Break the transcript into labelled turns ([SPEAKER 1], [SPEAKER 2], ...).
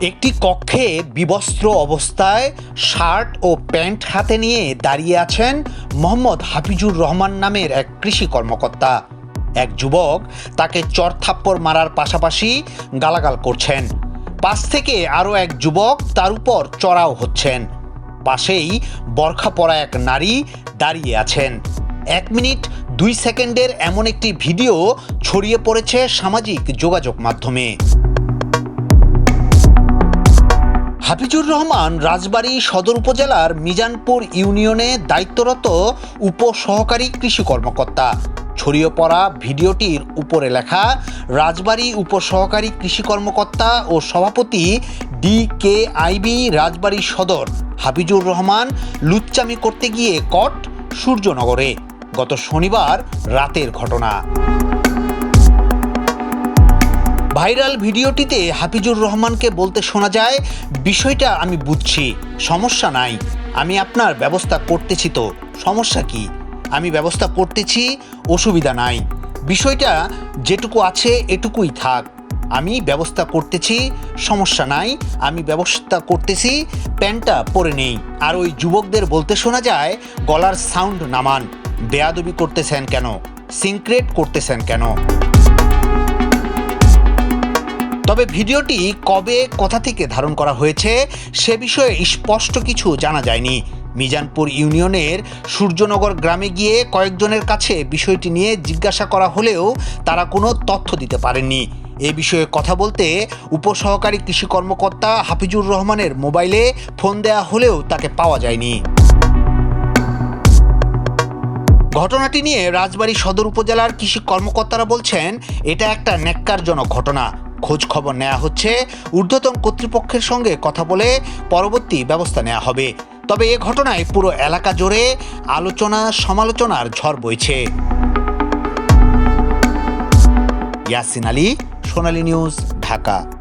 [SPEAKER 1] একটি কক্ষে বিবস্ত্র অবস্থায় শার্ট ও প্যান্ট হাতে নিয়ে দাঁড়িয়ে আছেন মোহাম্মদ হাফিজুর রহমান নামের এক কৃষি কর্মকর্তা। এক যুবক তাকে চরথাপ্পড় মারার পাশাপাশি গালাগাল করছেন। পাশ থেকে আরও এক যুবক তার উপর চড়াও হচ্ছেন। পাশেই বরখা পরা এক নারী দাঁড়িয়ে আছেন। এক মিনিট দুই সেকেন্ডের এমন একটি ভিডিও ছড়িয়ে পড়েছে সামাজিক যোগাযোগ মাধ্যমে। হাফিজুর রহমান রাজবাড়ী সদর উপজেলার মিজানপুর ইউনিয়নে দায়িত্বরত উপসহকারী কৃষি কর্মকর্তা। ছড়িয়ে পড়া ভিডিওটির উপরে লেখা, রাজবাড়ী উপসহকারী কৃষি কর্মকর্তা ও সভাপতি ডি কে আইবি রাজবাড়ী সদর। হাফিজুর রহমান লুচ্চামি করতে গিয়ে কট সূর্যনগরে। গত শনিবার রাতের ঘটনা। ভাইরাল ভিডিওটিতে হাফিজুর রহমানকে বলতে শোনা যায়, বিষয়টা আমি বুঝছি, সমস্যা নাই। আমি আপনার ব্যবস্থা করতেছি তো, সমস্যা কি? আমি ব্যবস্থা করতেছি, অসুবিধা নাই। বিষয়টা যেটুকু আছে এটুকুই থাক। আমি ব্যবস্থা করতেছি, সমস্যা নাই। আমি ব্যবস্থা করতেছি প্যান্টটা পরে নেই। আর ওই যুবকদের বলতে শোনা যায়, গলার সাউন্ড নামান। বেয়াদবি করতেছেন কেন? সিনক্রেট করতেছেন কেন? তবে ভিডিওটি কবে, কোথা থেকে ধারণ করা হয়েছে, সে বিষয়ে স্পষ্ট কিছু জানা যায়নি। মিজানপুর ইউনিয়নের সূর্যনগর গ্রামে গিয়ে কয়েকজনের কাছে বিষয়টি নিয়ে জিজ্ঞাসা করা হলেও তারা কোনো তথ্য দিতে পারেননি। এ বিষয়ে কথা বলতে উপসহকারী কৃষি কর্মকর্তা হাফিজুর রহমানের মোবাইলে ফোন দেয়া হলেও তাকে পাওয়া যায়নি। ঘটনাটি নিয়ে রাজবাড়ী সদর উপজেলার কৃষি কর্মকর্তারা বলছেন, এটা একটা ন্যাক্কারজনক ঘটনা। খোঁজ খবর নেওয়া হচ্ছে। ঊর্ধ্বতন কর্তৃপক্ষের সঙ্গে কথা বলে পরবর্তী ব্যবস্থা নেওয়া হবে। তবে এ ঘটনায় পুরো এলাকা জুড়ে আলোচনা সমালোচনার ঝড় বইছে। ইয়াসিন আলী, সোনালী নিউজ, ঢাকা।